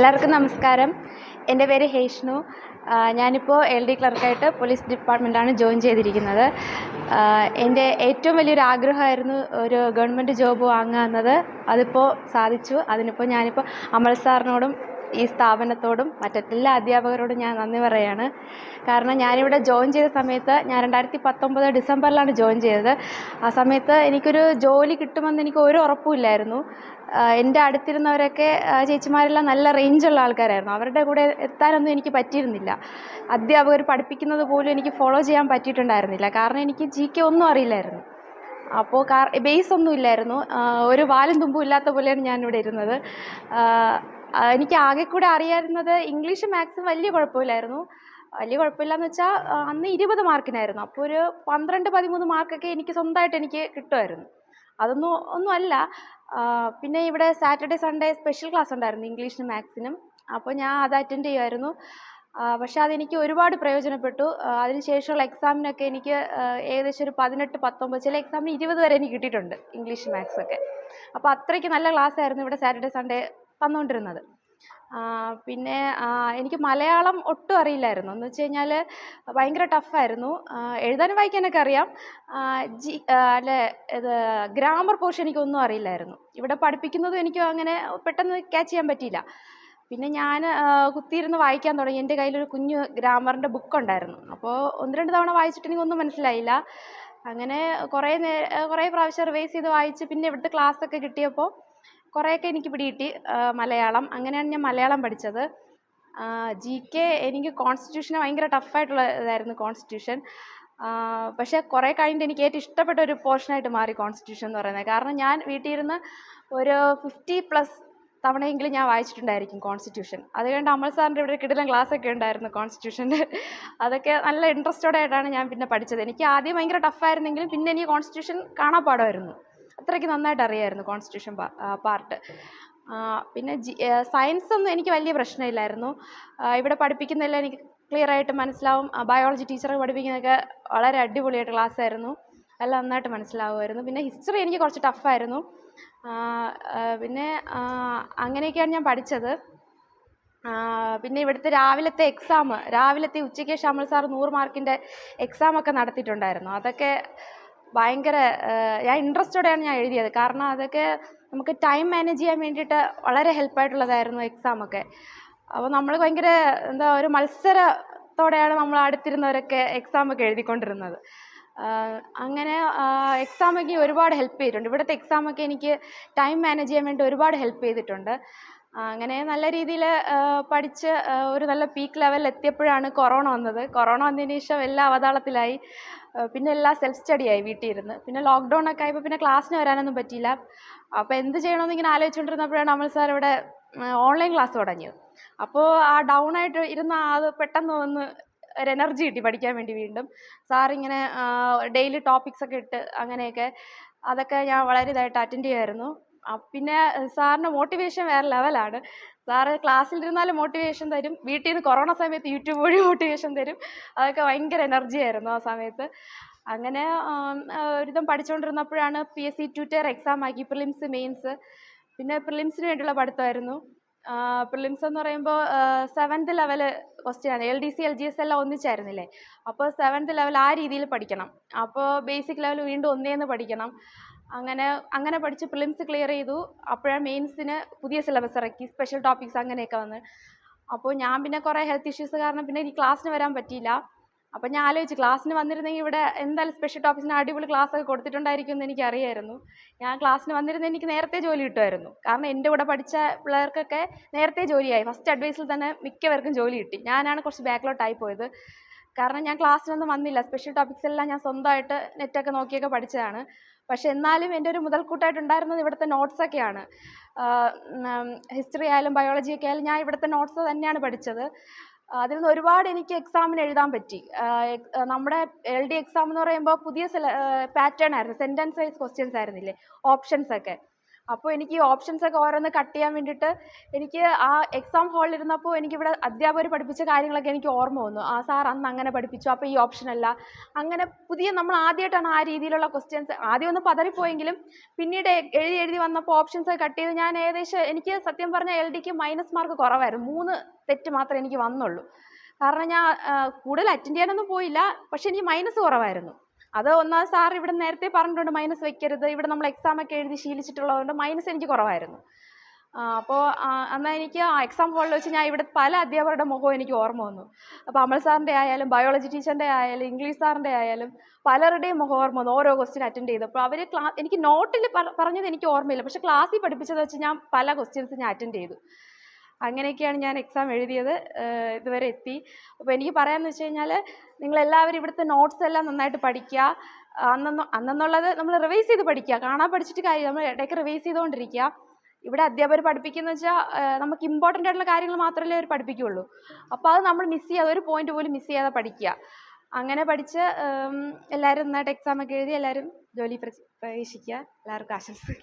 എല്ലാവർക്കും നമസ്കാരം. എന്റെ പേര് ഹേഷ്ണു. ഞാനിപ്പോൾ എൽ ഡി ക്ലർക്കായിട്ട് പോലീസ് ഡിപ്പാർട്ട്മെന്റാണ് ജോയിൻ ചെയ്തിരിക്കുന്നത്. എന്റെ ഏറ്റവും വലിയൊരു ആഗ്രഹമായിരുന്നു ഒരു ഗവൺമെന്റ് ജോബ് വാങ്ങുക എന്നത്. അതിപ്പോൾ സാധിച്ചു. അതിനിപ്പോൾ ഞാനിപ്പോൾ അമൽ സാറിനോടും ഈ സ്ഥാപനത്തോടും മറ്റെല്ലാ അധ്യാപകരോടും ഞാൻ നന്ദി പറയുകയാണ് കാരണം ഞാനിവിടെ ജോയിൻ ചെയ്ത സമയത്ത് ഞാൻ രണ്ടായിരത്തി പത്തൊമ്പത് ഡിസംബറിലാണ് ജോയിൻ ചെയ്തത്. ആ സമയത്ത് എനിക്കൊരു ജോലി കിട്ടുമെന്ന് എനിക്ക് ഒരു ഉറപ്പുമില്ലായിരുന്നു എന്റെ അടുത്തിരുന്നവരൊക്കെ ചേച്ചിമാരെല്ലാം നല്ല റേഞ്ചുള്ള ആൾക്കാരായിരുന്നു. അവരുടെ കൂടെ എത്താനൊന്നും എനിക്ക് പറ്റിയിരുന്നില്ല. അധ്യാപകർ പഠിപ്പിക്കുന്നത് പോലും എനിക്ക് ഫോളോ ചെയ്യാൻ പറ്റിയിട്ടുണ്ടായിരുന്നില്ല. കാരണം എനിക്ക് ജി കെ ഒന്നും അറിയില്ലായിരുന്നു. അപ്പോൾ കാർ ബേസ് ഒന്നും ഇല്ലായിരുന്നു. ഒരു വാലും തുമ്പും ഇല്ലാത്ത പോലെയാണ് ഞാനിവിടെ ഇരുന്നത്. എനിക്ക് ആകെ കൂടെ അറിയാവുന്നത് ഇംഗ്ലീഷ് മാത്സും വലിയ കുഴപ്പമില്ലായിരുന്നു. വലിയ കുഴപ്പമില്ലാന്ന് വെച്ചാൽ അന്ന് ഇരുപത് മാർക്കിനായിരുന്നു. അപ്പോൾ ഒരു പന്ത്രണ്ട് പതിമൂന്ന് മാർക്കൊക്കെ എനിക്ക് സ്വന്തമായിട്ട് എനിക്ക് കിട്ടുമായിരുന്നു. അതൊന്നും ഒന്നുമല്ല പിന്നെ ഇവിടെ സാറ്റർഡേ സൺഡേ സ്പെഷ്യൽ ക്ലാസ് ഉണ്ടായിരുന്നു ഇംഗ്ലീഷിനും മാത്സിനും. അപ്പോൾ ഞാൻ അത് അറ്റൻഡ് ചെയ്യുമായിരുന്നു. പക്ഷേ അതെനിക്ക് ഒരുപാട് പ്രയോജനപ്പെട്ടു. അതിനുശേഷമുള്ള എക്സാമിനൊക്കെ എനിക്ക് ഏകദേശം ഒരു പതിനെട്ട് പത്തൊമ്പത് ചില എക്സാമിന് ഇരുപത് വരെ എനിക്ക് കിട്ടിയിട്ടുണ്ട് ഇംഗ്ലീഷ് മാത്സ് ഒക്കെ അപ്പോൾ അത്രയ്ക്ക് നല്ല ക്ലാസ് ആയിരുന്നു ഇവിടെ സാറ്റർഡേ സൺഡേ തന്നുകൊണ്ടിരുന്നത് ആ, പിന്നെ എനിക്ക് മലയാളം ഒട്ടും അറിയില്ലായിരുന്നു. എന്ന് വെച്ച് കഴിഞ്ഞാൽ ഭയങ്കര ടഫായിരുന്നു എഴുതാനും വായിക്കാനൊക്കെ അറിയാം. ജി അല്ലെ ഇത് ഗ്രാമർ പോർഷൻ എനിക്കൊന്നും അറിയില്ലായിരുന്നു. ഇവിടെ പഠിപ്പിക്കുന്നതും എനിക്ക് അങ്ങനെ പെട്ടെന്ന് ക്യാച്ച് ചെയ്യാൻ പറ്റിയില്ല. പിന്നെ ഞാൻ കുത്തിയിരുന്ന് വായിക്കാൻ തുടങ്ങി. എന്റെ കയ്യിലൊരു കുഞ്ഞു ഗ്രാമറിന്റെ ബുക്ക് ഉണ്ടായിരുന്നു. അപ്പോൾ ഒന്ന് രണ്ട് തവണ വായിച്ചിട്ട് എനിക്കൊന്നും മനസ്സിലായില്ല. അങ്ങനെ കുറേ നേ കുറേ പ്രാവശ്യം റിവൈസ് ചെയ്ത് വായിച്ച് പിന്നെ ഇവിടുത്തെ ക്ലാസ്സൊക്കെ കിട്ടിയപ്പോൾ കുറേയൊക്കെ എനിക്ക് പിടികിട്ടി. മലയാളം. അങ്ങനെയാണ് ഞാൻ മലയാളം പഠിച്ചത്. ജി കെ എനിക്ക് കോൺസ്റ്റിറ്റ്യൂഷന് ഭയങ്കര ടഫായിട്ടുള്ള ഇതായിരുന്നു കോൺസ്റ്റിറ്റ്യൂഷൻ പക്ഷേ കുറേ കഴിഞ്ഞിട്ട് എനിക്ക് ഏറ്റവും ഇഷ്ടപ്പെട്ട ഒരു പോർഷനായിട്ട് മാറി കോൺസ്റ്റിറ്റ്യൂഷൻ എന്ന് പറയുന്നത്. കാരണം ഞാൻ വീട്ടിൽ ഇരുന്ന് ഒരു ഫിഫ്റ്റി പ്ലസ് തവണയെങ്കിലും ഞാൻ വായിച്ചിട്ടുണ്ടായിരിക്കും കോൺസ്റ്റിറ്റ്യൂഷൻ അത് കഴിഞ്ഞ് അമൽ സാറിന്റെ ഇവിടെ കിടിലം ഒക്കെ ഉണ്ടായിരുന്നു കോൺസ്റ്റിറ്റ്യൂഷന്റെ അതൊക്കെ നല്ല ഇൻട്രസ്റ്റോടെ ആയിട്ടാണ് ഞാൻ പിന്നെ പഠിച്ചത്. എനിക്ക് ആദ്യം ഭയങ്കര ടഫായിരുന്നെങ്കിലും പിന്നെ എനിക്ക് കോൺസ്റ്റിറ്റ്യൂഷൻ കാണാപ്പാടമായിരുന്നു അത്രയ്ക്ക് നന്നായിട്ട് അറിയായിരുന്നു കോൺസ്റ്റിറ്റ്യൂഷൻ പാർട്ട് പിന്നെ ജി സയൻസ് ഒന്നും എനിക്ക് വലിയ പ്രശ്നമില്ലായിരുന്നു. ഇവിടെ പഠിപ്പിക്കുന്നതെല്ലാം എനിക്ക് ക്ലിയർ ആയിട്ട് മനസ്സിലാവും. ബയോളജി ടീച്ചർ പഠിപ്പിക്കുന്നതൊക്കെ വളരെ അടിപൊളിയായിട്ട് ക്ലാസ് ആയിരുന്നു. എല്ലാം നന്നായിട്ട് മനസ്സിലാവുമായിരുന്നു. പിന്നെ ഹിസ്റ്ററി എനിക്ക് കുറച്ച് ടഫായിരുന്നു പിന്നെ അങ്ങനെയൊക്കെയാണ് ഞാൻ പഠിച്ചത്. പിന്നെ ഇവിടുത്തെ രാവിലത്തെ എക്സാം രാവിലത്തെ ഉച്ചയ്ക്ക് ശേഷം സാർ നൂറ് മാർക്കിന്റെ എക്സാമൊക്കെ നടത്തിയിട്ടുണ്ടായിരുന്നു. അതൊക്കെ ഭയങ്കര ഞാൻ ഇൻട്രസ്റ്റോടെയാണ് ഞാൻ എഴുതിയത്. കാരണം അതൊക്കെ നമുക്ക് ടൈം മാനേജ് ചെയ്യാൻ വേണ്ടിയിട്ട് വളരെ ഹെൽപ്പായിട്ടുള്ളതായിരുന്നു എക്സാമൊക്കെ. അപ്പോൾ നമ്മൾ ഭയങ്കര എന്താ ഒരു മത്സരത്തോടെയാണ് നമ്മൾ അടുത്തിരുന്നവരൊക്കെ എക്സാമൊക്കെ എഴുതിക്കൊണ്ടിരുന്നത്. അങ്ങനെ എക്സാമൊക്കെ ഒരുപാട് ഹെൽപ്പ് ചെയ്തിട്ടുണ്ട്. ഇവിടുത്തെ എക്സാമൊക്കെ എനിക്ക് ടൈം മാനേജ് ചെയ്യാൻ വേണ്ടി ഒരുപാട് ഹെൽപ്പ് ചെയ്തിട്ടുണ്ട്. അങ്ങനെ നല്ല രീതിയിൽ പഠിച്ച് ഒരു നല്ല പീക്ക് ലെവലിൽ എത്തിയപ്പോഴാണ് കൊറോണ വന്നത്. കൊറോണ വന്നതിന് ശേഷം എല്ലാം അവതാളത്തിലായി പിന്നെ എല്ലാം സെൽഫ് സ്റ്റഡി ആയി വീട്ടിൽ ഇരുന്ന് പിന്നെ ലോക്ക്ഡൗൺ ഒക്കെ ആയപ്പോൾ പിന്നെ ക്ലാസ്സിന് വരാനൊന്നും പറ്റിയില്ല. അപ്പോൾ എന്ത് ചെയ്യണമെന്ന് ഇങ്ങനെ ആലോചിച്ചുകൊണ്ടിരുന്നപ്പോഴാണ് അമൽ സാർ ഇവിടെ ഓൺലൈൻ ക്ലാസ് തുടങ്ങിയത്. അപ്പോൾ ആ ഡൗൺ ആയിട്ട് ഇരുന്ന ആ പെട്ടെന്ന് ഒന്ന് ഒരു എനർജി കിട്ടി പഠിക്കാൻ വേണ്ടി വീണ്ടും. സാറിങ്ങനെ ഡെയിലി ടോപ്പിക്സ് ഒക്കെ ഇട്ട് അങ്ങനെയൊക്കെ അതൊക്കെ ഞാൻ വളരെ ഇതായിട്ട് അറ്റൻഡ് ചെയ്യുമായിരുന്നു. പിന്നെ സാറിന്റെ മോട്ടിവേഷൻ വേറെ ലെവലാണ് സാറ് ക്ലാസ്സിലിരുന്നാലും മോട്ടിവേഷൻ തരും. വീട്ടിൽ നിന്ന് കൊറോണ സമയത്ത് യൂട്യൂബ് വഴി മോട്ടിവേഷൻ തരും. അതൊക്കെ ഭയങ്കര എനർജി ആയിരുന്നു ആ സമയത്ത്. അങ്ങനെ ഒരുവിധം പഠിച്ചുകൊണ്ടിരുന്നപ്പോഴാണ് P S C tutor exam ആക്കി പ്രിലിംസ് മെയിൻസ് പിന്നെ പ്രിലിംസിന് വേണ്ടിയുള്ള പഠിത്തമായിരുന്നു. പ്രിലിംസ് എന്ന് പറയുമ്പോൾ സെവൻത് ലെവൽ ക്വസ്റ്റ്യൻ ആണ്. L D C L G S എല്ലാം ഒന്നിച്ചായിരുന്നില്ലേ? അപ്പോൾ സെവൻത് ലെവൽ ആ രീതിയിൽ പഠിക്കണം. അപ്പോൾ ബേസിക് ലെവൽ വീണ്ടും ഒന്നേന്ന് പഠിക്കണം. അങ്ങനെ അങ്ങനെ പഠിച്ച് പ്രിലിംസ് ക്ലിയർ ചെയ്തു. അപ്പോഴാണ് മെയിൻസിന് പുതിയ സിലബസ് ഇറക്കി സ്പെഷ്യൽ ടോപ്പിക്സ് അങ്ങനെയൊക്കെ വന്ന്. അപ്പോൾ ഞാൻ പിന്നെ കുറേ ഹെൽത്ത് ഇഷ്യൂസ് കാരണം പിന്നെ എനിക്ക് ക്ലാസ്സിന് വരാൻ പറ്റിയില്ല. അപ്പോൾ ഞാൻ ആലോചിച്ചു ക്ലാസ്സിന് വന്നിരുന്നെങ്കിൽ ഇവിടെ എന്തായാലും സ്പെഷ്യൽ ടോപ്പിക്സിന് അടിപൊളി ക്ലാസ് ഒക്കെ കൊടുത്തിട്ടുണ്ടായിരിക്കും എന്ന് എനിക്ക് അറിയായിരുന്നു ഞാൻ ക്ലാസ്സിന് വന്നിരുന്നെങ്കിൽ എനിക്ക് നേരത്തെ ജോലി കിട്ടുമായിരുന്നു. കാരണം എന്റെ കൂടെ പഠിച്ച പിള്ളേർക്കൊക്കെ നേരത്തെ ജോലിയായി. ഫസ്റ്റ് അഡ്വൈസിൽ തന്നെ മിക്കവർക്കും ജോലി കിട്ടി. ഞാനാണ് കുറച്ച് ബാക്കിലോട്ടായി പോയത്. കാരണം ഞാൻ ക്ലാസ്സിനൊന്നും വന്നില്ല. സ്പെഷ്യൽ ടോപ്പിക്സ് എല്ലാം ഞാൻ സ്വന്തമായിട്ട് നെറ്റൊക്കെ നോക്കിയൊക്കെ പഠിച്ചതാണ്. പക്ഷെ എന്നാലും എന്റെ ഒരു മുതൽക്കൂട്ടായിട്ട് ഉണ്ടായിരുന്നത് ഇവിടുത്തെ നോട്ട്സ് ഒക്കെയാണ്. ഹിസ്റ്ററി ആയാലും ബയോളജി ഒക്കെ ആയാലും ഞാൻ ഇവിടുത്തെ നോട്ട്സ് തന്നെയാണ് പഠിച്ചത്. അതിൽ നിന്ന് ഒരുപാട് എനിക്ക് എക്സാമിന് എഴുതാൻ പറ്റി. നമ്മുടെ എൽ ഡി എക്സാം എന്ന് പറയുമ്പോൾ പുതിയ പാറ്റേൺ ആയിരുന്നു. സെന്റൻസ് വൈസ് ക്വസ്റ്റ്യൻസ് ആയിരുന്നില്ലേ? ഓപ്ഷൻസ് ഒക്കെ. അപ്പോൾ എനിക്ക് ഈ ഓപ്ഷൻസ് ഒക്കെ ഓരോന്ന് കട്ട് ചെയ്യാൻ വേണ്ടിയിട്ട് എനിക്ക് ആ എക്സാം ഹാളിൽ ഇരുന്നപ്പോൾ എനിക്കിവിടെ അധ്യാപകർ പഠിപ്പിച്ച കാര്യങ്ങളൊക്കെ എനിക്ക് ഓർമ്മ വന്നു. ആ സാർ അന്ന് അങ്ങനെ പഠിപ്പിച്ചു അപ്പോൾ ഈ ഓപ്ഷൻ അല്ല. അങ്ങനെ പുതിയ നമ്മൾ ആദ്യമായിട്ടാണ് ആ രീതിയിലുള്ള ക്വസ്റ്റ്യൻസ് ആദ്യം ഒന്ന് പതറിപ്പോയെങ്കിലും പിന്നീട് എഴുതി എഴുതി വന്നപ്പോൾ ഓപ്ഷൻസ് കട്ട് ചെയ്ത് ഞാൻ ഏകദേശം എനിക്ക് സത്യം പറഞ്ഞാൽ എൽ ഡിക്ക് മൈനസ് മാർക്ക് കുറവായിരുന്നു. മൂന്ന് തെറ്റ് മാത്രമേ എനിക്ക് വന്നുള്ളൂ. കാരണം ഞാൻ കൂടുതൽ അറ്റൻഡ് ചെയ്യാനൊന്നും പോയില്ല. പക്ഷെ എനിക്ക് മൈനസ് കുറവായിരുന്നു. അത് ഒന്നാമത് സാർ ഇവിടെ നേരത്തെ പറഞ്ഞിട്ടുണ്ട് മൈനസ് വെക്കരുത്. ഇവിടെ നമ്മൾ എക്സാം ഒക്കെ എഴുതി ശീലിച്ചിട്ടുള്ളതുകൊണ്ട് മൈനസ് എനിക്ക് കുറവായിരുന്നു. അപ്പോൾ എന്നാൽ എനിക്ക് ആ എക്സാം ഹോളിൽ വെച്ച് ഞാൻ ഇവിടെ പല അധ്യാപകരുടെ മുഖവും എനിക്ക് ഓർമ്മ വന്നു. അപ്പോൾ അമൽ സാറിന്റെ ആയാലും ബയോളജി ടീച്ചറിന്റെ ആയാലും ഇംഗ്ലീഷ് സാറിന്റെ ആയാലും പലരുടെയും മുഖം ഓർമ്മ വന്നു. ഓരോ ക്വസ്റ്റ്യൻ അറ്റൻഡ് ചെയ്തപ്പോൾ അവർ ക്ലാ എനിക്ക് നോട്ടിൽ പറഞ്ഞത് എനിക്ക് ഓർമ്മയില്ല. പക്ഷേ ക്ലാസ്സിൽ പഠിപ്പിച്ചത് വെച്ച് ഞാൻ പല ക്വസ്റ്റ്യൻസ് ഞാൻ അറ്റൻഡ് ചെയ്തു. അങ്ങനെയൊക്കെയാണ് ഞാൻ എക്സാം എഴുതിയത് ഇതുവരെ എത്തി. അപ്പോൾ എനിക്ക് പറയാമെന്ന് വെച്ച് കഴിഞ്ഞാൽ നിങ്ങളെല്ലാവരും ഇവിടുത്തെ നോട്ട്സ് എല്ലാം നന്നായിട്ട് പഠിക്കുക. അന്നന്ന് അന്നെന്നുള്ളത് നമ്മൾ റിവൈസ് ചെയ്ത് പഠിക്കുക. കാണാൻ പഠിച്ചിട്ട് കാര്യം നമ്മൾ ഇടയ്ക്ക് റിവൈസ് ചെയ്തുകൊണ്ടിരിക്കുക. ഇവിടെ അധ്യാപകർ പഠിപ്പിക്കുന്നത് വെച്ചാൽ നമുക്ക് ഇമ്പോർട്ടന്റ് ആയിട്ടുള്ള കാര്യങ്ങൾ മാത്രമല്ലേ അവർ പഠിപ്പിക്കുകയുള്ളൂ. അപ്പോൾ അത് നമ്മൾ മിസ് ചെയ്യാതെ ഒരു പോയിന്റ് പോലും മിസ് ചെയ്യാതെ പഠിക്കുക. അങ്ങനെ പഠിച്ച് എല്ലാവരും നന്നായിട്ട് എക്സാം ഒക്കെ എഴുതി എല്ലാവരും ജോലി പ്രവേശിക്കുക. എല്ലാവർക്കും ആശംസകൾ.